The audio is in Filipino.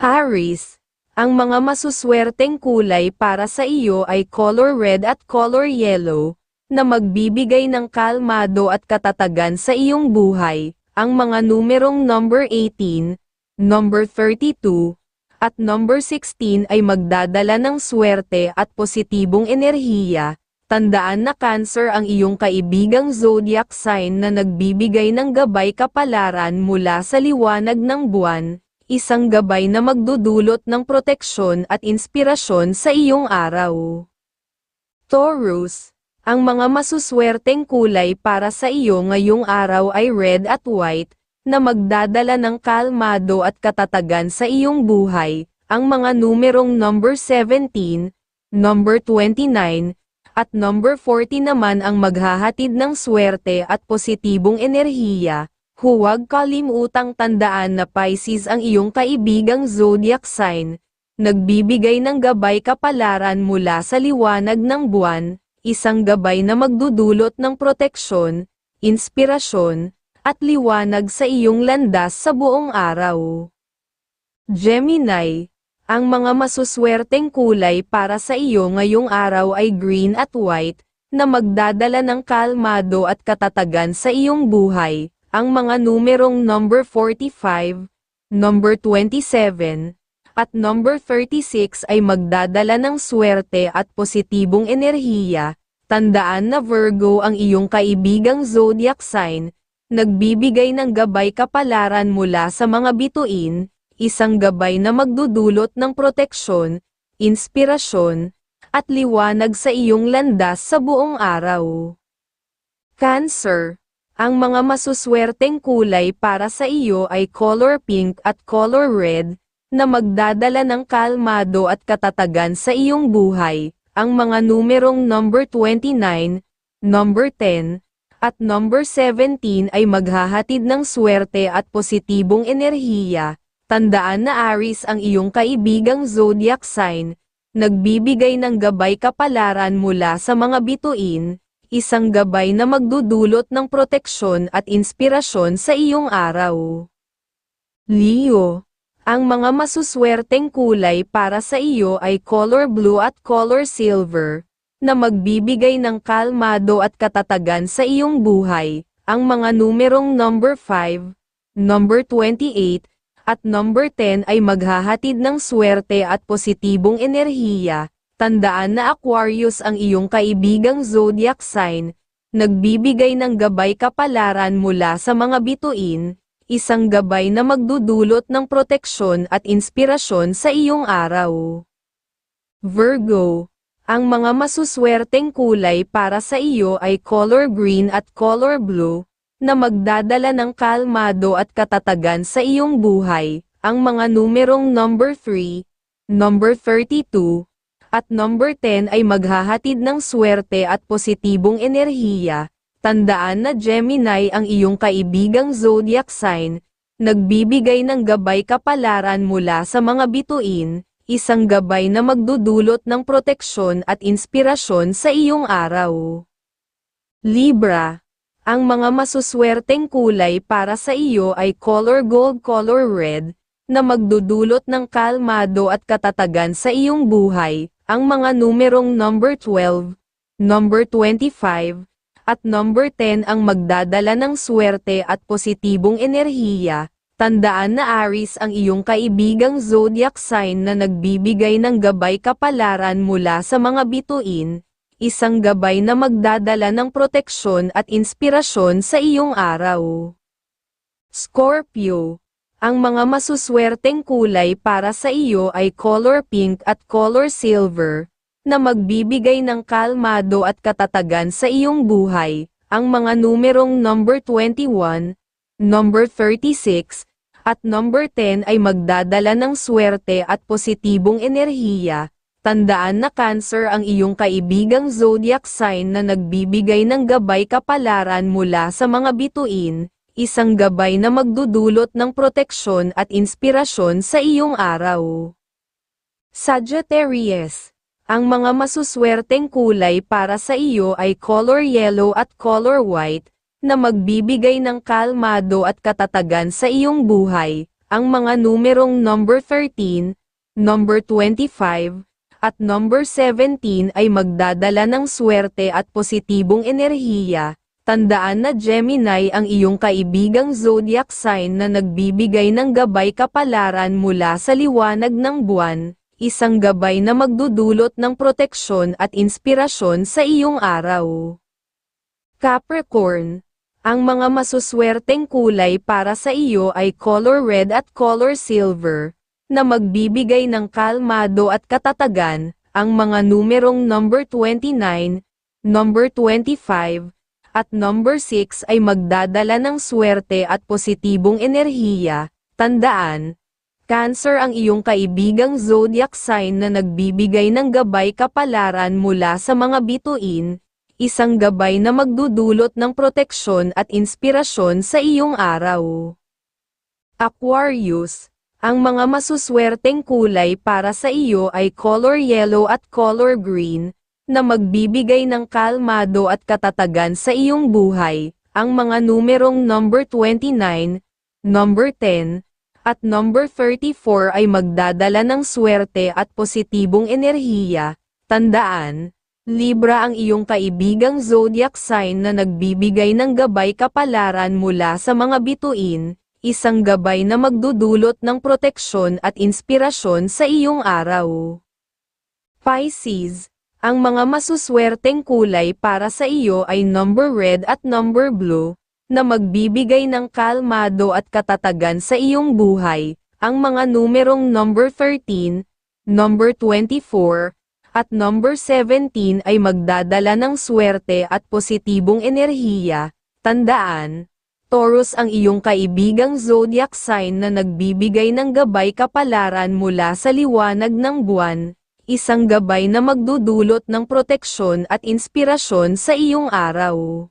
Aries, ang mga masuswerteng kulay para sa iyo ay color red at color yellow, na magbibigay ng kalmado at katatagan sa iyong buhay. Ang mga numerong number 18, number 32, at number 16 ay magdadala ng swerte at positibong enerhiya. Tandaan na Cancer ang iyong kaibigang zodiac sign na nagbibigay ng gabay kapalaran mula sa liwanag ng buwan, isang gabay na magdudulot ng proteksyon at inspirasyon sa iyong araw. Taurus, ang mga masuswerteng kulay para sa iyo ngayong araw ay red at white, na magdadala ng kalmado at katatagan sa iyong buhay. Ang mga numerong number 17, number 29, at number 40 naman ang maghahatid ng swerte at positibong enerhiya. Huwag kalimutang tandaan na Pisces ang iyong kaibigang zodiac sign, nagbibigay ng gabay kapalaran mula sa liwanag ng buwan, isang gabay na magdudulot ng proteksyon, inspirasyon, at liwanag sa iyong landas sa buong araw. Gemini, ang mga masuswerteng kulay para sa iyo ngayong araw ay green at white, na magdadala ng kalmado at katatagan sa iyong buhay. Ang mga numerong number 45, number 27, at number 36 ay magdadala ng swerte at positibong enerhiya. Tandaan na Virgo ang iyong kaibigang zodiac sign, nagbibigay ng gabay kapalaran mula sa mga bituin, isang gabay na magdudulot ng proteksyon, inspirasyon, at liwanag sa iyong landas sa buong araw. Cancer, ang mga masuswerteng kulay para sa iyo ay color pink at color red, na magdadala ng kalmado at katatagan sa iyong buhay. Ang mga numerong number 29, number 10, at number 17 ay maghahatid ng swerte at positibong enerhiya, Tandaan na Aries ang iyong kaibigang zodiac sign, nagbibigay ng gabay kapalaran mula sa mga bituin, isang gabay na magdudulot ng proteksyon at inspirasyon sa iyong araw. Leo, ang mga masuswerteng kulay para sa iyo ay color blue at color silver, na magbibigay ng kalmado at katatagan sa iyong buhay. Ang mga numerong number 5, number 28, at number 10 ay maghahatid ng swerte at positibong enerhiya. Tandaan na Aquarius ang iyong kaibigang zodiac sign, nagbibigay ng gabay kapalaran mula sa mga bituin, isang gabay na magdudulot ng proteksyon at inspirasyon sa iyong araw. Virgo, ang mga masuswerteng kulay para sa iyo ay color green at color blue, na magdadala ng kalmado at katatagan sa iyong buhay, ang mga numerong number 3, number 32, at number 10 ay maghahatid ng swerte at positibong enerhiya. Tandaan na Gemini ang iyong kaibigang zodiac sign, nagbibigay ng gabay kapalaran mula sa mga bituin, isang gabay na magdudulot ng proteksyon at inspirasyon sa iyong araw. Libra ang mga masuswerteng kulay para sa iyo ay color gold color red, na magdudulot ng kalmado at katatagan sa iyong buhay. Ang mga numerong number 12, number 25, at number 10 ang magdadala ng swerte at positibong enerhiya. Tandaan na Aries ang iyong kaibigang zodiac sign na nagbibigay ng gabay kapalaran mula sa mga bituin, isang gabay na magdadala ng proteksyon at inspirasyon sa iyong araw. Scorpio, ang mga masuswerteng kulay para sa iyo ay color pink at color silver, na magbibigay ng kalmado at katatagan sa iyong buhay. Ang mga numerong number 21, number 36, at number 10 ay magdadala ng swerte at positibong enerhiya, Tandaan na Cancer ang iyong kaibigang zodiac sign na nagbibigay ng gabay kapalaran mula sa mga bituin, isang gabay na magdudulot ng proteksyon at inspirasyon sa iyong araw. Sagittarius, ang mga masuswerteng kulay para sa iyo ay color yellow at color white, na magbibigay ng kalmado at katatagan sa iyong buhay. ang mga numerong number 13, number 25, at number 17 ay magdadala ng swerte at positibong enerhiya. Tandaan na Gemini ang iyong kaibigang zodiac sign na nagbibigay ng gabay kapalaran mula sa liwanag ng buwan, isang gabay na magdudulot ng proteksyon at inspirasyon sa iyong araw. Capricorn, ang mga masuswerteng kulay para sa iyo ay color red at color silver, na magbibigay ng kalmado at katatagan, ang mga numerong number 29, number 25, at number 6 ay magdadala ng swerte at positibong enerhiya. Tandaan, Cancer ang iyong kaibigang zodiac sign na nagbibigay ng gabay kapalaran mula sa mga bituin, isang gabay na magdudulot ng proteksyon at inspirasyon sa iyong araw. Aquarius, ang mga masuswerteng kulay para sa iyo ay color yellow at color green, na magbibigay ng kalmado at katatagan sa iyong buhay, ang mga numerong number 29, number 10, at number 34 ay magdadala ng swerte at positibong enerhiya. Tandaan, Libra ang iyong kaibigang zodiac sign na nagbibigay ng gabay kapalaran mula sa mga bituin, isang gabay na magdudulot ng proteksyon at inspirasyon sa iyong araw. Pisces, ang mga masuswerteng kulay para sa iyo ay number red at number blue, na magbibigay ng kalmado at katatagan sa iyong buhay, ang mga numerong number 13, number 24, at number 17 ay magdadala ng swerte at positibong enerhiya. Tandaan, Taurus ang iyong kaibigang zodiac sign na nagbibigay ng gabay kapalaran mula sa liwanag ng buwan, isang gabay na magdudulot ng proteksyon at inspirasyon sa iyong araw.